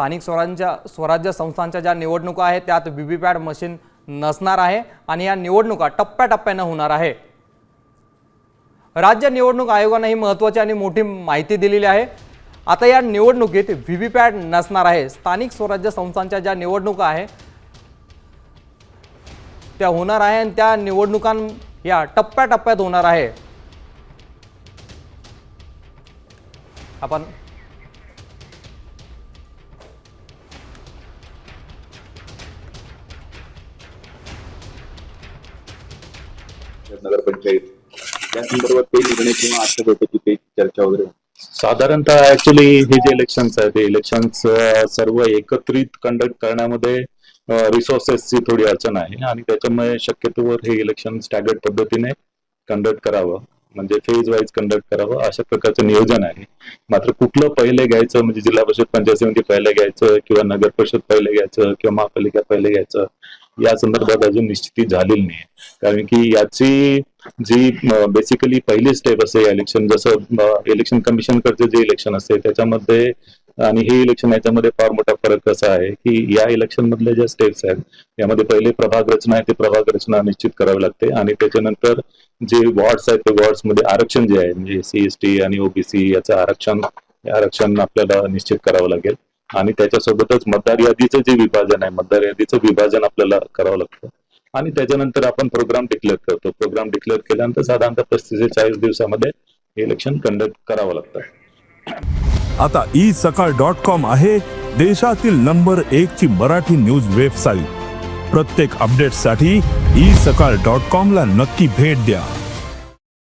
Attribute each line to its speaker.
Speaker 1: स्थानिक स्वराज्य स्वराज्य संस्थांच्या ज्या निवडणुका आहेत त्यात व्ही व्ही पॅट मशीन नसणार आहे आणि या निवडणुका टप्प्याटप्प्यानं होणार आहे. राज्य निवडणूक आयोगानं ही महत्त्वाची आणि मोठी माहिती दिलेली आहे. आता या निवडणुकीत व्ही व्ही पॅट नसणार आहे. स्थानिक स्वराज्य संस्थांच्या ज्या निवडणुका आहे त्या होणार आहे आणि त्या निवडणुकां या टप्प्याटप्प्यात होणार आहे. आपण
Speaker 2: नगरपंचायत. त्या संदर्भात काही निर्णय किंवा आजच्या बैठकीत काही चर्चा वगैरे
Speaker 3: साधारणतः ऍक्च्युली हे जे इलेक्शन्स आहेत ते इलेक्शन्स सर्व एकत्रित कंडक्ट करण्यामध्ये रिसोर्सेसची थोडी अडचण आहे आणि त्याच्यामुळे शक्यतोवर हे इलेक्शन स्टॅगर्ड पद्धतीने कंडक्ट करावं. म्हणजे फेज वाईज कंडक्ट करावं अशा प्रकारचं नियोजन आहे. मात्र कुठलं पहिले घ्यायचं म्हणजे जिल्हा परिषद पंचायत समिती पहिले घ्यायचं किंवा नगर परिषद पहिले घ्यायचं किंवा महापालिका पहिले घ्यायचं या संदर्भात अजून निश्चिती झालेली नाही. कारण की याची जी बेसिकली पहिली स्टेप असते इलेक्शन जसं इलेक्शन कमिशन कडचे जे इलेक्शन असते त्याच्यामध्ये आणि हे इलेक्शन याच्यामध्ये फार मोठा फरक कसा आहे की या इलेक्शन मधल्या ज्या स्टेप्स आहेत यामध्ये पहिले प्रभाग रचना आहे ते प्रभाग रचना निश्चित करावी लागते. आणि त्याच्यानंतर जे वॉर्ड्स आहेत ते वॉर्ड्समध्ये आरक्षण जे आहे म्हणजे सी एस टी आणि ओबीसी याचं आरक्षण आरक्षण आपल्याला निश्चित करावं लागेल. आणि त्याच्यासोबतच मतदार यादीचं जे विभाजन आहे मतदार यादीचं विभाजन आपल्याला करावं लागतं. आणि त्याच्यानंतर आपण प्रोग्राम डिक्लेअर करतो. प्रोग्राम डिक्लेअर केल्यानंतर साधारणतः पस्तीस ते चाळीस दिवसामध्ये इलेक्शन कंडक्ट करावं लागतं.
Speaker 4: आता ई सकाळ डॉट कॉम आहे देशातील नंबर एक ची मराठी न्यूज वेबसाईट प्रत्येक अपडेटसाठी ई सकाळ डॉट कॉम ला नक्की भेट द्या.